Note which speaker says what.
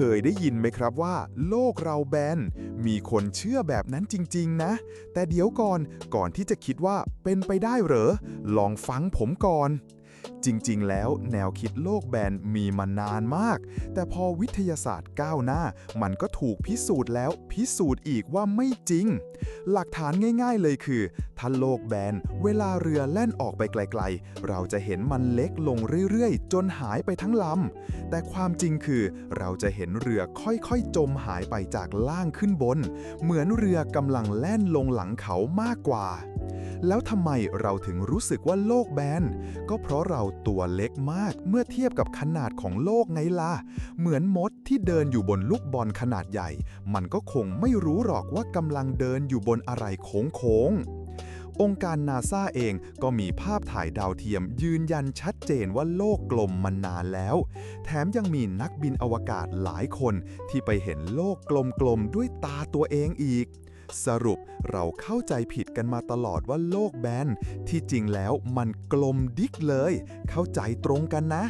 Speaker 1: คยได้ยินไหมครับว่า โลกเราแบน มีคนเชื่อแบบนั้นจริง ๆ นะ แต่เดี๋ยวก่อนก่อนที่จะคิดว่าเป็นไปได้เหรอ ลองฟังผมก่อน จริงๆ แล้วแนวคิดโลกแบนมีมานานมาก แต่พอวิทยาศาสตร์ก้าวหน้า มันก็ถูกพิสูจน์แล้วพิสูจน์อีกว่าไม่จริง หลักฐานง่ายๆเลยคือ ถ้าโลกแบนเวลาเรือแล่นออกไปไกลๆ เราจะเห็นมันเล็กลงเรื่อยๆ จนหายไปทั้งลำ แต่ความจริงคือเราจะเห็นเรือค่อยๆ จมหายไปจากล่างขึ้นบน เหมือนเรือกำลังแล่นลงหลังเขามากกว่า แล้วทำไมเราถึงรู้สึกว่าโลกแบน ก็เพราะเราตัวเล็กมากเมื่อเทียบกับขนาดของโลกไงล่ะ เหมือนมดที่เดินอยู่บนลูกบอลขนาดใหญ่ มันก็คงไม่รู้หรอกว่ากำลังเดินอยู่บนอะไรโค้งๆองค์การนาซาเองก็มีภาพถ่ายดาวเทียมยืนยันชัดเจนว่าโลกกลมมานานแล้ว แถมยังมีนักบินอวกาศหลายคนที่ไปเห็นโลกกลมๆด้วยตาตัวเองอีก สรุปเราเข้าใจผิดกันมาตลอดว่าโลกแบนที่จริงแล้วมันกลมดิกเลย เข้าใจตรงกันนะ